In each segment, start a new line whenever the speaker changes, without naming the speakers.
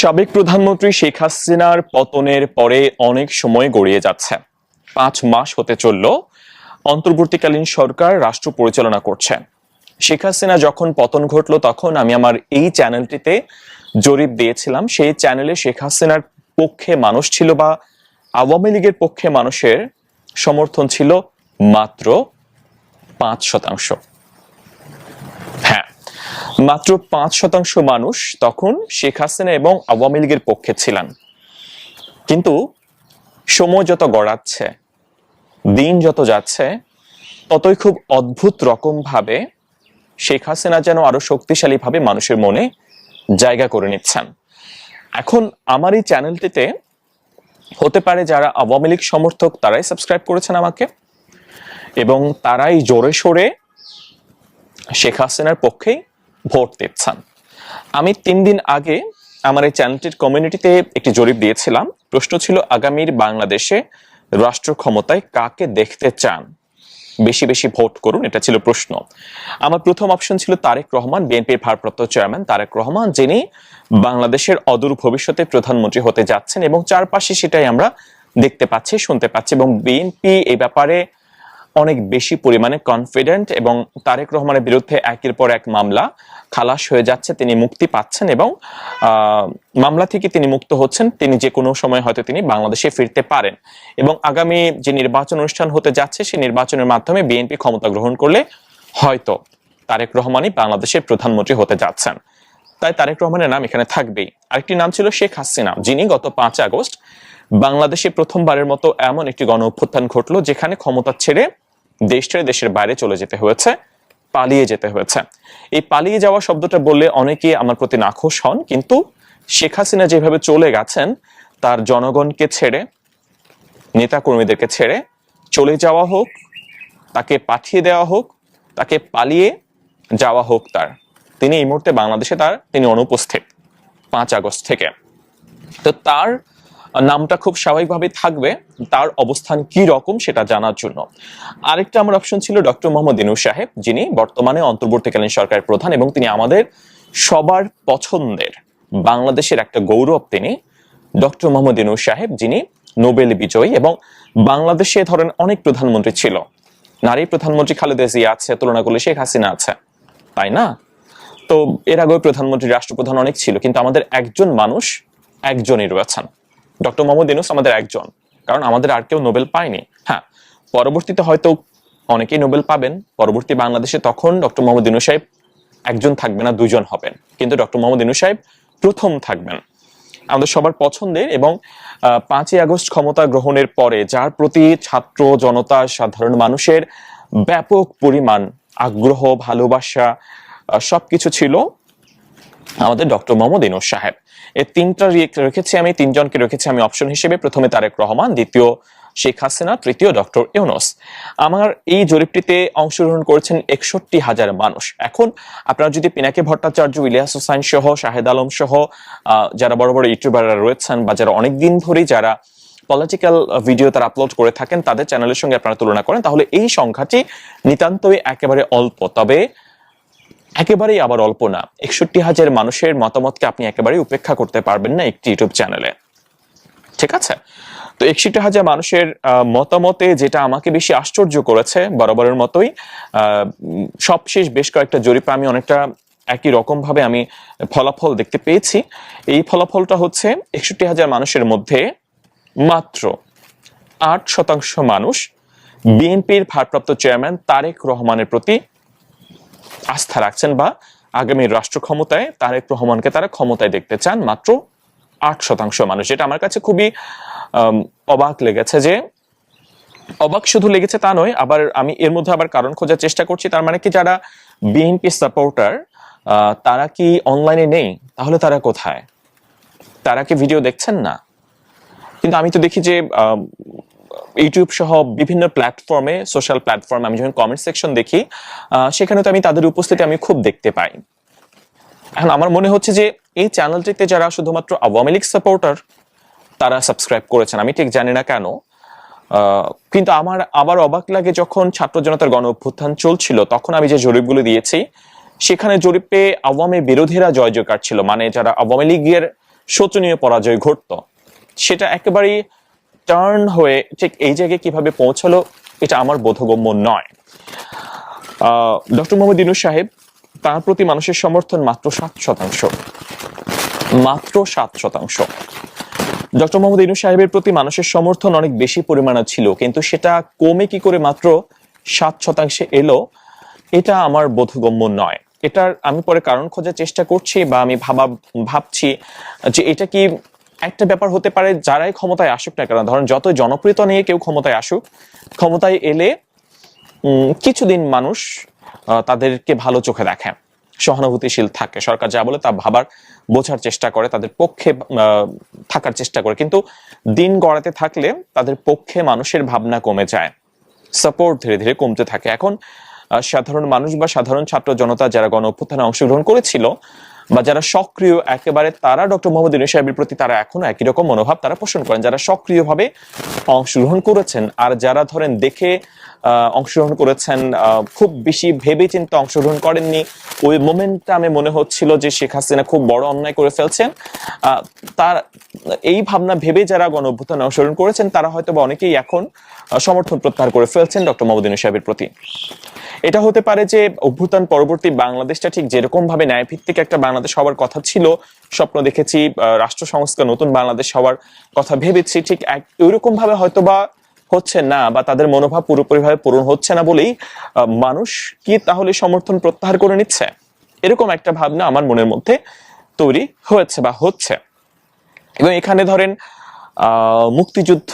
সাবেক প্রধানমন্ত্রী শেখ হাসিনার পতনের পরে অনেক সময় গড়িয়ে যাচ্ছে। পাঁচ মাস হতে চলল, অন্তর্বর্তীকালীন সরকার রাষ্ট্র পরিচালনা করছে। শেখ হাসিনা যখন পতন ঘটলো তখন আমি আমার এই চ্যানেলটিতে জরিপ দিয়েছিলাম। সেই চ্যানেলে শেখ হাসিনার পক্ষে মানুষ ছিল বা আওয়ামী লীগের পক্ষে মানুষের সমর্থন ছিল মাত্র পাঁচ শতাংশ। মাত্র পাঁচ শতাংশ মানুষ তখন শেখ হাসিনা এবং আওয়ামী লীগের পক্ষে ছিলেন। কিন্তু সময় যত গড়াচ্ছে, দিন যত যাচ্ছে, ততই খুব অদ্ভুত রকম ভাবে শেখ হাসিনা যেন আরও শক্তিশালী ভাবে মানুষের মনে জায়গা করে নিচ্ছেন। এখন আমার এই চ্যানেলটিতে হতে পারে যারা আওয়ামী লীগ সমর্থক, তারাই সাবস্ক্রাইব করেছেন আমাকে এবং তারাই জোরে সোরে শেখ হাসিনার পক্ষেই ভোট দিচ্ছেন। আমি তিন দিন আগে আমার এই চ্যানেলটির কমিউনিটিতে একটি জরিপ দিয়েছিলাম। প্রশ্ন ছিল, আগামীর বাংলাদেশে রাষ্ট্র ক্ষমতায় কাকে দেখতে চান? বেশি বেশি ভোট করুন, এটা ছিল প্রশ্ন। আমার প্রথম অপশন ছিল তারেক রহমান, বিএনপির ভারপ্রাপ্ত চেয়ারম্যান তারেক রহমান, যিনি বাংলাদেশের অদূর ভবিষ্যতে প্রধানমন্ত্রী হতে যাচ্ছেন এবং চারপাশে সেটাই আমরা দেখতে পাচ্ছি, শুনতে পাচ্ছি এবং বিএনপি এই ব্যাপারে অনেক বেশি পরিমাণে কনফিডেন্ট এবং তারেক রহমানের বিরুদ্ধে একের পর এক মামলা খালাস হয়ে যাচ্ছে, তিনি মুক্তি পাচ্ছেন এবং মামলা থেকে তিনি মুক্ত হচ্ছেন, তিনি যে কোনো সময় হয়তো তিনি বাংলাদেশে ফিরতে পারেন। এবং আগামী যে নির্বাচন অনুষ্ঠান হতে যাচ্ছে, সেই নির্বাচনের মাধ্যমে বিএনপি ক্ষমতা গ্রহণ করলে হয়তো তারেক রহমানই বাংলাদেশের প্রধানমন্ত্রী হতে যাচ্ছেন। তাই তারেক রহমানের নাম এখানে থাকবেই। আরেকটি নাম ছিল শেখ হাসিনা, যিনি গত পাঁচ আগস্ট বাংলাদেশে প্রথমবারের মতো এমন একটি গণ অভ্যুত্থান ঘটলো, যেখানে ক্ষমতা ছেড়ে দেশ ছেড়ে দেশের বাইরে চলে যেতে হয়েছে, পালিয়ে যেতে হয়েছে। এই পালিয়ে যাওয়া শব্দটা বললে অনেকে আমার প্রতি নাখোশ হন, কিন্তু শেখ হাসিনা যেভাবে চলে গেছেন, তার জনগণকে ছেড়ে নেতা কর্মীদেরকে ছেড়ে চলে যাওয়া হোক, তাকে পাঠিয়ে দেওয়া হোক, তাকে পালিয়ে যাওয়া হোক তার। তিনি এই মুহূর্তে বাংলাদেশে তার, তিনি অনুপস্থিত পাঁচ আগস্ট থেকে। তো তার নামটা খুব স্বাভাবিকভাবে থাকবে, তার অবস্থান কি রকম সেটা জানার জন্য। আরেকটা আমার অপশন ছিল ডক্টর মোহাম্মদ ইনু সাহেব, যিনি বর্তমানে অন্তর্বর্তীকালীন সরকারের প্রধান এবং তিনি আমাদের সবার পছন্দের বাংলাদেশের একটা গৌরব তিনি ডক্টর মোহাম্মদ ইনু সাহেব, যিনি নোবেল বিজয়ী এবং বাংলাদেশে ধরেন অনেক প্রধানমন্ত্রী ছিল। নারী প্রধানমন্ত্রী খালেদা জিয়া আছে, তুলনা করলে শেখ হাসিনা আছে, তাই না? তো এর আগেও প্রধানমন্ত্রী, রাষ্ট্রপ্রধান অনেক ছিল, কিন্তু আমাদের একজন মানুষ একজনই রয়েছেন। ডক্টর মোহাম্মদ ইউনুস আমাদের একজন। কারণ আমাদের আর কেউ নোবেল পায়নি। হ্যাঁ পরবর্তীতে হয়তো অনেকেই নোবেল পাবেন। পরবর্তী বাংলাদেশে তখন ডক্টর মোহাম্মদ ইনু সাহেব একজন থাকবে না, দুজন হবেন। কিন্তু ডক্টর মোহাম্মদ ইনু সাহেব প্রথম থাকবেন। আমাদের সবার পছন্দের এবং পাঁচই আগস্ট ক্ষমতা গ্রহণের পরে যার প্রতি ছাত্র, জনতা, সাধারণ মানুষের ব্যাপক পরিমাণ আগ্রহ, ভালোবাসা সবকিছু ছিল আমাদের ডক্টর মোহাম্মদ ইনুস সাহেব। এই তিনটা রেখেছি আমি, তিনজনকে রেখেছি আমি অপশন হিসেবে। প্রথমে তারেক রহমান, দ্বিতীয় শেখ হাসিনা, তৃতীয় ডক্টর ইউনুস। আমার এই জরিপটিতে অংশগ্রহণ করেছেন একষট্টি হাজার মানুষ। এখন আপনারা যদি পিনাকি ভট্টাচার্য, ইলিয়াস হোসাইন সহ, শাহেদ আলম সহ যারা বড় বড় ইউটিউবাররা রয়েছেন বা যারা অনেকদিন ধরেই যারা পলিটিক্যাল ভিডিও তারা আপলোড করে থাকেন, তাদের চ্যানেলের সঙ্গে আপনারা তুলনা করেন, তাহলে এই সংখ্যাটি নিতান্তই একেবারে অল্প। তবে একেবারেই আবার অল্প না। একষট্টি হাজার মানুষের মতামতকে আপনি একেবারেই উপেক্ষা করতে পারবেন না একটি ইউটিউব চ্যানেলে। ঠিক আছে? তো একষট্টি হাজার মানুষের মতামতে যেটা আমাকে বেশি আশ্চর্য করেছে বরাবরের মতোই সবশেষ বেশ কয়েকটা জরিপে আমি অনেকটা একই রকম ভাবে আমি ফলাফল দেখতে পেয়েছি। এই ফলাফলটা হচ্ছে একষট্টি হাজার মানুষের মধ্যে মাত্র আট শতাংশ মানুষ বিএনপির ভারপ্রাপ্ত চেয়ারম্যান তারেক রহমানের প্রতি আস্থা রাখছেন বা আগামী রাষ্ট্র ক্ষমতায় তারেক রহমানকে তারা ক্ষমতায় দেখতে চান মাত্র আট শতাংশ মানুষ, যেটা আমার কাছে খুবই অবাক লেগেছে যে, অবাক শুধু লেগেছে তা নয়, আবার আমি এর মধ্যে আবার কারণ খোঁজার চেষ্টা করছি, তার মানে কি যারা বিএনপি সাপোর্টার তারা কি অনলাইনে নেই? তাহলে তারা কোথায়? তারা কি ভিডিও দেখছেন না? কিন্তু আমি তো দেখি যে ইউটিউব সহ বিভিন্ন প্ল্যাটফর্মে সোশ্যাল প্ল্যাটফর্মে আমি যখন কমেন্ট সেকশন দেখি সেখানে তো আমি তাদের উপস্থিতি আমি খুব দেখতে পাই। এখন আমার মনে হচ্ছে যে এই চ্যানেলটিতে যারা শুধুমাত্র আওয়ামী লীগ সাপোর্টার তারা সাবস্ক্রাইব করেছেন। আমি ঠিক জানি না কেন। কিন্তু আমার আবার অবাক লাগে যখন ছাত্র জনতার গণ অভ্যুত্থান চলছিল, তখন আমি যে জরিপগুলো দিয়েছি, সেখানে জরিপে আওয়ামী বিরোধীরা জয় জয়কার ছিল মানে যারা আওয়ামী লীগের শোচনীয় পরাজয় ঘটতো, সেটা একেবারেই টার্ন হয়ে ঠিক এই জায়গায় কীভাবে পৌঁছালো, এটা আমার বোধগম্য নয়। ডক্টর মোহাম্মদ ইনুস সাহেব, তার প্রতি মানুষের সমর্থন মাত্র সাত শতাংশ। মাত্র সাত শতাংশ। ডক্টর মোহাম্মদ ইনুস সাহেবের প্রতি মানুষের সমর্থন অনেক বেশি পরিমাণে ছিল, কিন্তু সেটা কমে কি করে মাত্র সাত শতাংশে এলো, এটা আমার বোধগম্য নয়। এটার আমি পরে কারণ খোঁজার চেষ্টা করছি বা আমি ভাবা ভাবছি যে এটা কি একটা ব্যাপার হতে পারে যারাই ক্ষমতায় আসুক না কেন। ধরেন যত জনপ্রিয়তা নিয়ে কেউ ক্ষমতায় আসুক, ক্ষমতায় এলে কিছুদিন মানুষ তাদেরকে ভালো চোখে দেখে, সহানুভূতিশীল থাকে। সরকার যা বলে তা ভাবার, বোঝার চেষ্টা করে, তাদের পক্ষে থাকার চেষ্টা করে। কিন্তু দিন গড়াতে থাকলে তাদের পক্ষে মানুষের ভাবনা কমে যায়। সাপোর্ট ধীরে ধীরে কমতে থাকে। এখন সাধারণ মানুষ বা সাধারণ ছাত্র জনতা যারা গণ অভ্যুত্থানে অংশগ্রহণ করেছিল বা যারা সক্রিয়, একেবারে তারা ডক্টর মোহাম্মদ ইউনুস সাহেবের প্রতি তারা এখনও একই রকম মনোভাব তারা পোষণ করেন। যারা সক্রিয়ভাবে অংশগ্রহণ করেছেন, আর যারা ধরেন দেখে অংশগ্রহণ করেছেন। খুব বেশি ভেবে চিন্তে অংশগ্রহণ করেননি। ওই মোমেন্টটা আমি মনে হচ্ছিল যে শেখ হাসিনা খুব বড় অন্যায় করে ফেলছেন। তার এই ভাবনা ভেবে যারা গণ অভ্যুত্থানে অংশগ্রহণ করেছেন, তারা হয়তো বা অনেকেই এখন সমর্থন প্রত্যাহার করে ফেলছেন ডক্টর মোহাম্মদ ইউনুস সাহেবের প্রতি। এটা হতে পারে যে অভ্যুত্থান পরবর্তী বাংলাদেশটা ঠিক যেরকম ভাবে ন্যায়ভিত্তিক একটা বাংলাদেশ হওয়ার কথা ছিল, স্বপ্ন দেখেছি রাষ্ট্র সংস্কার, নতুন বাংলাদেশ হওয়ার কথা ভেবেছি, ঠিক এক- ওইরকম ভাবে হয়তো বা হচ্ছে না বা তাদের মনোভাব পুরোপুরি ভাবে পূরণ হচ্ছে না বলেই মানুষ কি তাহলে সমর্থন প্রত্যাহার করে নিচ্ছে? এরকম একটা ভাবনা আমার মনের মধ্যে তৈরি হয়েছে বা হচ্ছে। এবং এখানে ধরেন মুক্তিযুদ্ধ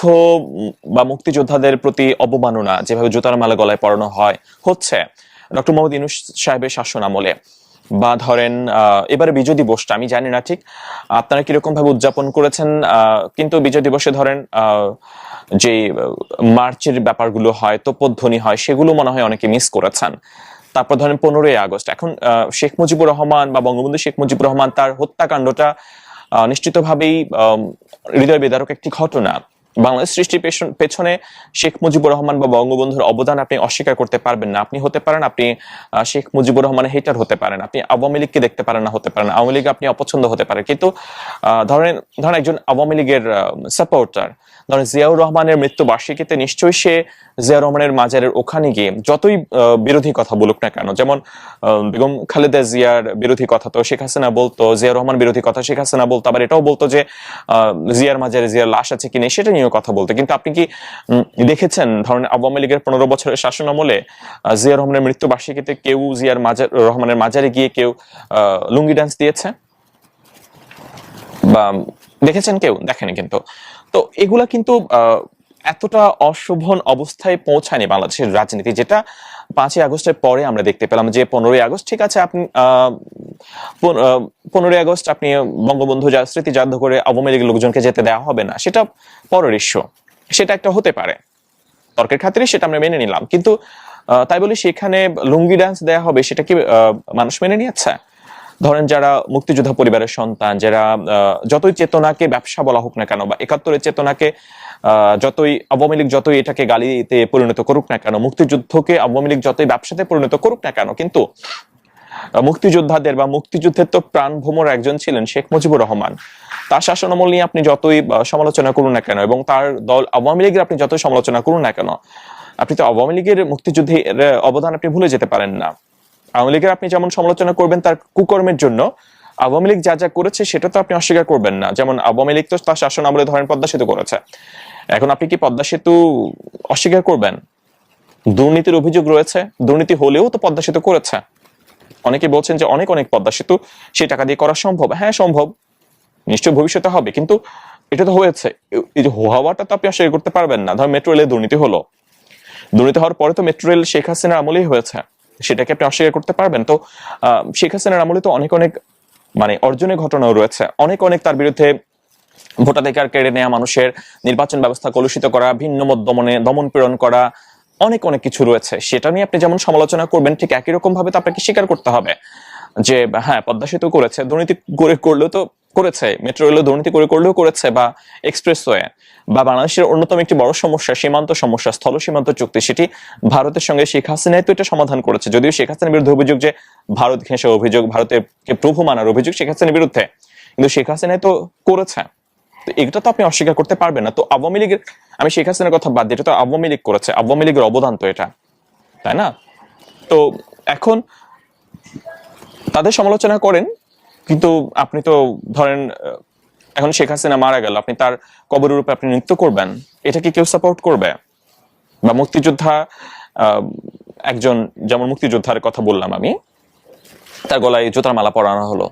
বা মুক্তিযোদ্ধাদের প্রতি অবমাননা যেভাবে জুতার মালা গলায় পরানো হয় হচ্ছে। ডক্টর মোহাম্মদ ইনুস সাহেবের শাসন আমলে। বা ধরেন এবারে বিজয় দিবসটা আমি জানি না ঠিক আপনারা কীরকম ভাবে উদযাপন করেছেন কিন্তু বিজয় দিবসে ধরেন আহ, যে মার্চের ব্যাপারগুলো হয়, তোপধ্বনি হয়, সেগুলো মনে হয় অনেকে মিস করেছেন। তারপর ধরেন পনেরোই আগস্ট, এখন শেখ মুজিবুর রহমান বা বঙ্গবন্ধু শেখ মুজিবুর রহমান তার হত্যাকাণ্ডটা নিশ্চিতভাবেই হৃদয় বেদারক একটি ঘটনা। বাংলাদেশ সৃষ্টির পেছনে শেখ মুজিবুর রহমান বা বঙ্গবন্ধুর অবদান আপনি অস্বীকার করতে পারবেন না। আপনি হতে পারেন, আপনি শেখ মুজিবুর রহমানের হেটার হতে পারেন, আপনি আওয়ামী লীগকে দেখতে পারেন না, হতে পারেন আওয়ামী লীগ আপনি অপছন্দ হতে পারে কিন্তু ধরেন ধরেন একজন আওয়ামী লীগের সাপোর্টার ধরেন জিয়াউর রহমানের মৃত্যু বার্ষিকীতে নিশ্চয়ই সে জিয়াউর রহমানের মাজারের ওখানে গিয়ে যতই বিরোধী কথা বলুক না কেন, যেমন বেগম খালেদা জিয়ার বিরোধী কথা তো শেখ হাসিনা বলতো, জিয়াউর রহমান বিরোধী কথা শেখ হাসিনা বলতো, আবার এটাও বলতো যে জিয়ার মাজারে জিয়ার লাশ আছে কিনা, সেটা নিয়েও কথা বলতে। কিন্তু আপনি কি দেখেছেন ধরেন আওয়ামী লীগের পনেরো বছরের শাসন আমলে জিয়া রহমানের মৃত্যু বার্ষিকীতে কেউ জিয়ার মাজার, রহমানের মাজারে গিয়ে কেউ লুঙ্গি ডান্স দিয়েছে? বা, দেখেছেন কেউ? দেখেনি কিন্তু। তো এগুলা কিন্তু এতটা অশোভন অবস্থায় পৌঁছায়নি বাংলাদেশের রাজনীতি, যেটা পাঁচই আগস্টের পরে আমরা দেখতে পেলাম যে পনেরোই আগস্ট, ঠিক আছে, আপনি পনেরোই আগস্ট আপনি বঙ্গবন্ধু যা, স্মৃতি জাদ্ধ করে আওয়ামী লীগের লোকজনকে যেতে দেওয়া হবে না, সেটা পরের ইস্যু সেটা একটা হতে পারে। তর্কের খাতিরে সেটা আমরা মেনে নিলাম। কিন্তু তাই বলি সেখানে লুঙ্গি ডান্স দেওয়া হবে, সেটা কি মানুষ মেনে নিয়েছে? ধরেন যারা মুক্তিযোদ্ধা পরিবারের সন্তান, যারা যতই চেতনাকে ব্যবসা বলা হোক না কেন বা একাত্তরের চেতনাকে যতই আওয়ামী লীগ যতই এটাকে গালিতে পরিণত করুক না কেন, মুক্তিযুদ্ধকে আওয়ামী লীগ যতই ব্যবসাতে পরিণত করুক না কেন, কিন্তু মুক্তিযোদ্ধাদের বা মুক্তিযুদ্ধের তো প্রাণ ভ্রমর একজন ছিলেন শেখ মুজিবুর রহমান। তার শাসনামল নিয়ে আপনি যতই সমালোচনা করুন না কেন এবং তার দল আওয়ামী লীগের আপনি যতই সমালোচনা করুন না কেন, আপনি তো আওয়ামী লীগের মুক্তিযুদ্ধের অবদান আপনি ভুলে যেতে পারেন না। আওয়ামী লীগের আপনি যেমন সমালোচনা করবেন তার কুকর্মের জন্য, আওয়ামী লীগ যা যা করেছে সেটা তো আপনি অস্বীকার করবেন না। যেমন আওয়ামী লীগ তো তার শাসন আমলে ধরেন পদ্মা সেতু করেছে। এখন আপনি কি পদ্মা সেতু অস্বীকার করবেন? দুর্নীতির অভিযোগ রয়েছে। দুর্নীতি হলেও তো পদ্মা সেতু করেছে। অনেকে বলছেন যে অনেক অনেক পদ্মা সেতু সেই টাকা দিয়ে করা সম্ভব। হ্যাঁ সম্ভব। নিশ্চয় ভবিষ্যতে হবে। কিন্তু এটা তো হয়েছে। এই যে হওয়াটা তো আপনি অস্বীকার করতে পারবেন না। ধর, মেট্রো রেলে দুর্নীতি হলো। দুর্নীতি হওয়ার পরে তো মেট্রো রেল শেখ হাসিনার আমলেই হয়েছে। সেটাকে আপনি অস্বীকার করতে পারবেন। তো শেখ হাসিনার আমলে তো অনেক অনেক মানে অর্জনের ঘটনাও রয়েছে। অনেক অনেক তার বিরুদ্ধে ভোটাধিকার কেড়ে নেওয়া মানুষের নির্বাচন ব্যবস্থা কলুষিত করা, ভিন্ন মত দমনে, দমন পীড়ন করা, অনেক অনেক কিছু রয়েছে। সেটা নিয়ে আপনি যেমন সমালোচনা করবেন, ঠিক একই রকম ভাবে তো আপনাকে স্বীকার করতে হবে। যে হ্যাঁ পদ্মা সেতু করেছে, দুর্নীতি করে, করলেও তো করেছে মেট্রো রেলও দুর্নীতি করে করলেও করেছে বা এক্সপ্রেসওয়ে বা বাংলাদেশের অন্যতম একটি বড় সমস্যা, সীমান্ত সমস্যা, স্থল সীমান্ত চুক্তি, সেটি ভারতের সঙ্গে শেখ হাসিনাই তো এটা সমাধান করেছে। যদিও শেখ হাসিনার বিরুদ্ধে অভিযোগ যে ভারত ঘেঁষে অভিযোগ ভারতের প্রভু মানার অভিযোগ শেখ হাসিনার বিরুদ্ধে, কিন্তু শেখ হাসিনাই তো করেছে। তো এটা তো আপনি অস্বীকার করতে পারবেন না। তো আওয়ামী লীগের, আমি শেখ হাসিনার কথা বাদ দিই এটা তো আওয়ামী লীগ করেছে, আওয়ামী লীগের অবদান তো এটা, তাই না? তো এখন তাদের সমালোচনা করেন কিন্তু আপনি তো ধরেন এখন শেখ হাসিনা মারা গেল, আপনি তার কবরের রূপে আপনি নৃত্য করবেন, এটা কি কেউ সাপোর্ট করবে? বা মুক্তিযোদ্ধা একজন যেমন মুক্তিযোদ্ধার কথা বললাম আমি, তার গলায় জুতার মালা পরানো হলো।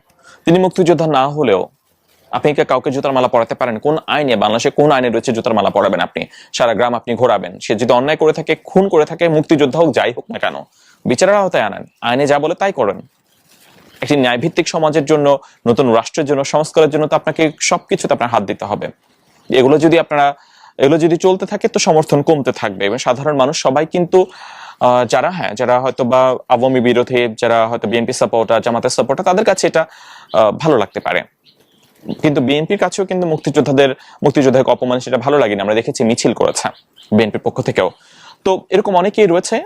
তিনি মুক্তিযোদ্ধা না হলেও আপনি কি কাউকে জুতার মালা পরাতে পারেন? কোন আইনে, বাংলাদেশে কোন আইনে রয়েছে জুতার মালা পরাবেন আপনি? সারা গ্রাম আপনি ঘোরাবেন। সে যদি অন্যায় করে থাকে, খুন করে থাকে মুক্তিযোদ্ধা হোক যাই হোক না কেন, বিচারের আওতায় আনেন। আইনে যা বলে তাই করেন। একটি ন্যায়ভিত্তিক সমাজের জন্য, নতুন রাষ্ট্রের জন্য, সংস্কারের জন্য তো আপনাকে সবকিছুতে আপনার হাত দিতে হবে। এগুলো যদি আপনারা, এগুলো যদি চলতে থাকে তো সমর্থন কমতে থাকবে। এবং সাধারণ মানুষ সবাই কিন্তু যারা হ্যাঁ যারা হয়তো বা আওয়ামী বিরোধী, যারা হয়তো বিএনপি সাপোর্টার, জামাতের সাপোর্টার, তাদের কাছে এটা ভালো লাগতে পারে। কিন্তু বিএনপির কাছেও কিন্তু মুক্তিযোদ্ধাদের, মুক্তিযোদ্ধাকে অপমান সেটা ভালো লাগেনি। আমরা দেখেছি মিছিল করেছে বিএনপির পক্ষ থেকেও। তো এরকম অনেকেই রয়েছে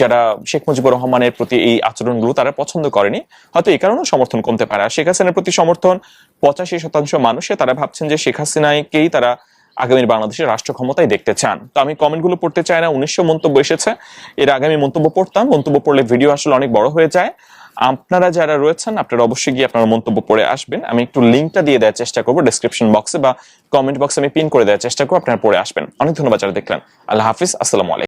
যারা শেখ মুজিবুর রহমানের প্রতি এই আচরণগুলো তারা পছন্দ করেনি। হয়তো এই কারণে সমর্থন কমতে পারে। শেখ হাসিনার প্রতি সমর্থন পঁচাশি শতাংশ মানুষে, তারা ভাবছেন যে শেখ হাসিনাকেই তারা আগামী বাংলাদেশের রাষ্ট্র ক্ষমতায় দেখতে চান। তো আমি কমেন্টগুলো পড়তে চাই না, উনিশশো মন্তব্য এসেছে। এর আগে আমি মন্তব্য পড়তাম, মন্তব্য পড়লে ভিডিও আসলে অনেক বড় হয়ে যায়। আপনারা যারা রয়েছেন, আপনারা অবশ্যই গিয়ে আপনারা মন্তব্য পড়ে আসবেন। আমি একটু লিঙ্কটা দিয়ে দেওয়ার চেষ্টা করব ডেসক্রিপশন বক্সে বা কমেন্ট বক্সে আমি পিন করে দেওয়ার চেষ্টা করব, আপনারা পড়ে আসবেন। অনেক ধন্যবাদ যারা দেখলেন। আল্লাহ হাফিজ, আসসালামু